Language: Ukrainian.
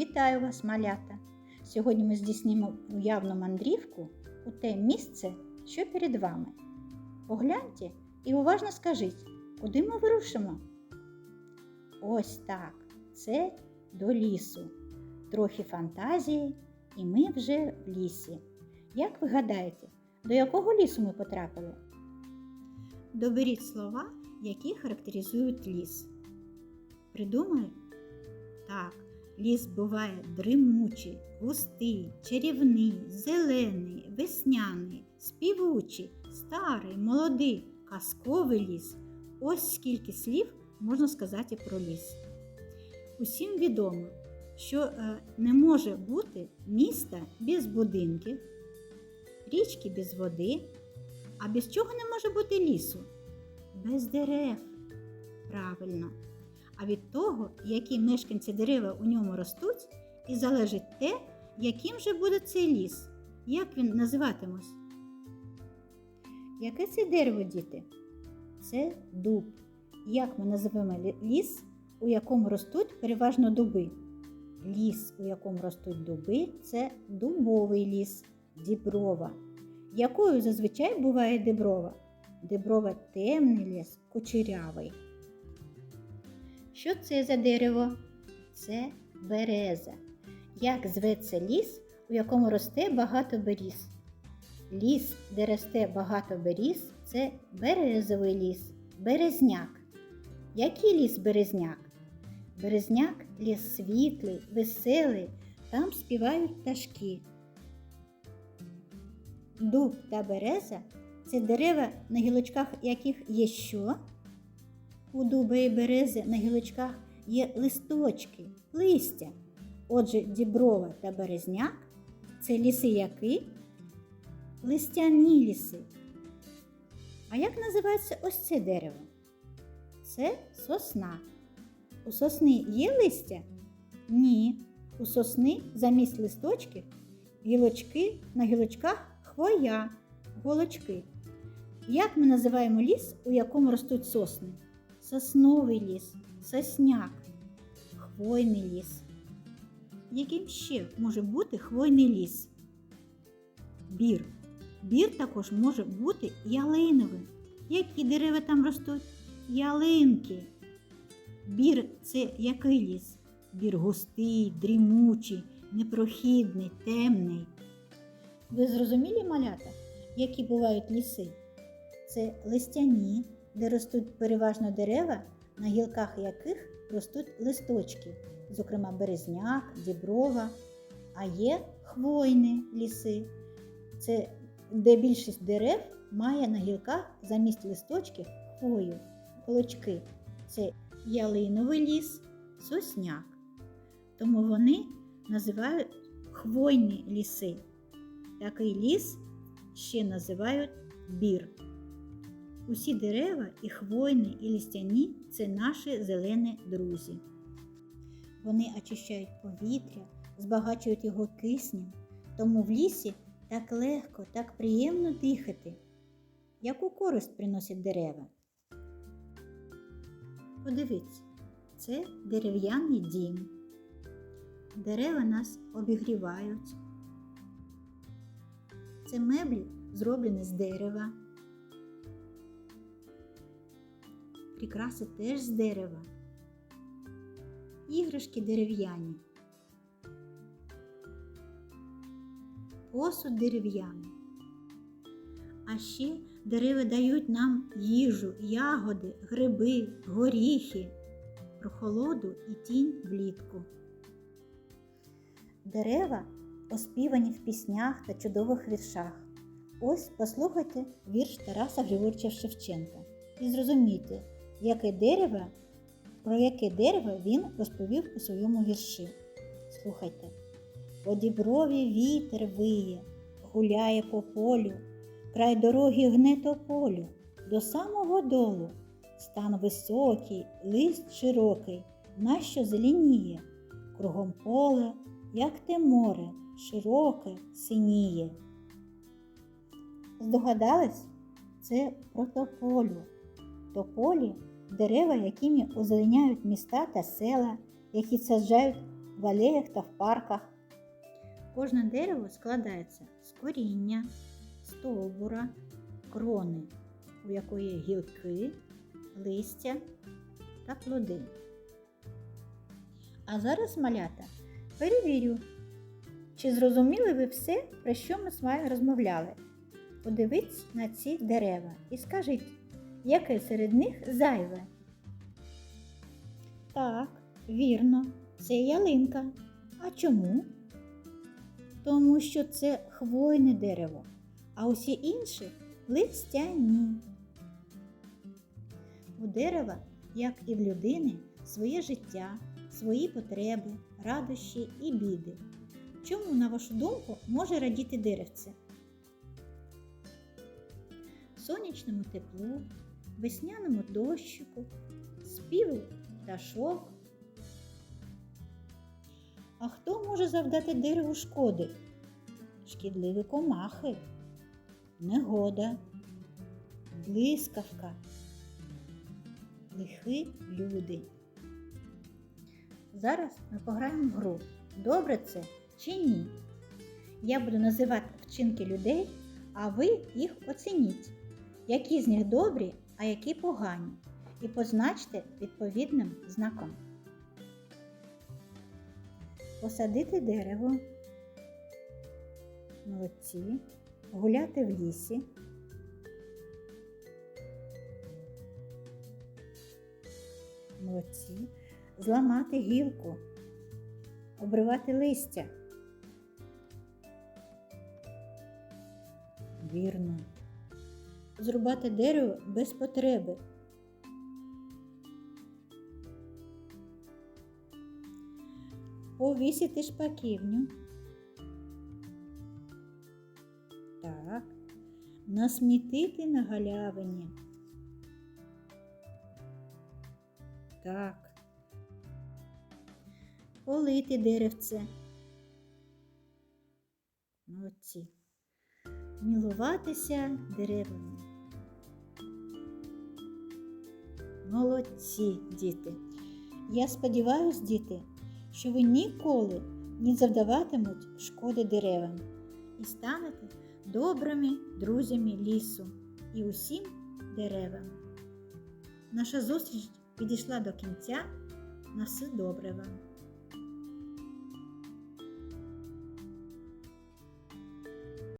Вітаю вас, малята! Сьогодні ми здійснимо уявну мандрівку у те місце, що перед вами. Погляньте і уважно скажіть, куди ми вирушимо? Ось так, це до лісу. Трохи фантазії, і ми вже в лісі. Як ви гадаєте, до якого лісу ми потрапили? Доберіть слова, які характеризують ліс. Придумали? Так, ліс буває дримучий, густий, чарівний, зелений, весняний, співучий, старий, молодий, казковий ліс. Ось скільки слів можна сказати про ліс. Усім відомо, що е, не може бути міста без будинків, річки без води, а без чого не може бути лісу? Без дерев. Правильно. А від того, які мешканці дерева у ньому ростуть, і залежить те, яким же буде цей ліс, як він називатимось. Яке це дерево, діти? Це дуб. Як ми називаємо ліс, у якому ростуть переважно дуби? Ліс, у якому ростуть дуби, це дубовий ліс, діброва. Якою зазвичай буває діброва? Діброва темний ліс, кучерявий. Що це за дерево? Це береза. Як зветься ліс, у якому росте багато беріз? Ліс, де росте багато беріз, це березовий ліс, березняк. Який ліс березняк? Березняк ліс світлий, веселий, там співають пташки. Дуб та береза це дерева, на гілочках яких є що? У дуба і берези на гілочках є листочки, листя. Отже, діброва та березняк це ліси які? Листяні ліси. А як називається ось це дерево? Це сосна. У сосни є листя? Ні. У сосни замість листочків гілочки на гілочках хвоя, голочки. Як ми називаємо ліс, у якому ростуть сосни? Сосновий ліс, сосняк, хвойний ліс. Яким ще може бути хвойний ліс? Бір. Бір також може бути ялиновим. Які дерева там ростуть? Ялинки. Бір це який ліс? Бір густий, дрімучий, непрохідний, темний. Ви зрозуміли, малята, які бувають ліси? Це листяні, де ростуть переважно дерева, на гілках яких ростуть листочки, зокрема березняк, діброва, а є хвойні ліси. Це де більшість дерев має на гілках замість листочків хвою, колочки. Це ялиновий ліс, сосняк. Тому вони називають хвойні ліси. Такий ліс ще називають бір. Усі дерева, і хвойні, і листяні це наші зелені друзі. Вони очищають повітря, збагачують його киснем, тому в лісі так легко, так приємно дихати. Яку користь приносять дерева? Подивіться, це дерев'яний дім. Дерева нас обігрівають. Це меблі зроблені з дерева. Прикраси теж з дерева. Іграшки дерев'яні. Посуд дерев'яний. А ще дерева дають нам їжу, ягоди, гриби, горіхи, прохолоду і тінь влітку. Дерева оспівані в піснях та чудових віршах. Ось послухайте вірш Тараса Григорча Шевченка і зрозумійте, яке дерево, про яке дерево він розповів у своєму вірші. Слухайте. По діброві вітер виє, гуляє по полю, край дороги гне тополю, до самого долу. Стан високий, лист широкий, нащо зеленіє, кругом поле, як те море, широке синіє. Здогадались? Це про тополю. Тополі дерева, якими озеленяють міста та села, які саджають в алеях та в парках. Кожне дерево складається з коріння, стовбура, крони, у якої гілки, листя та плоди. А зараз, малята, перевірю, чи зрозуміли ви все, про що ми з вами розмовляли. Подивіться на ці дерева і скажіть, яке серед них зайве. Так, вірно, це ялинка. А чому? Тому що це хвойне дерево, а усі інші листяні. У дерева, як і в людини, своє життя, свої потреби, радощі і біди. Чому, на вашу думку, може радіти деревце? Сонячному теплу, весняному дощику, співу пташок. А хто може завдати дереву шкоди? Шкідливі комахи, негода, блискавка, лихі люди. Зараз ми пограємо в гру. Добре це чи ні? Я буду називати вчинки людей, а ви їх оцініть, які з них добрі, а які погані, і позначте відповідним знаком. Посадити дерево, молодці, гуляти в лісі, молодці, зламати гілку, обривати листя. Вірно. Зрубати дерево без потреби. Повісити шпаківню. Так. Насмітити на галявині. Так. Полити деревце. Молодці. Мілуватися деревами. Молодці, діти. Я сподіваюся, діти, що ви ніколи не завдаватимуть шкоди деревам і станете добрими друзями лісу і усім деревам. Наша зустріч підійшла до кінця. На все добре вам!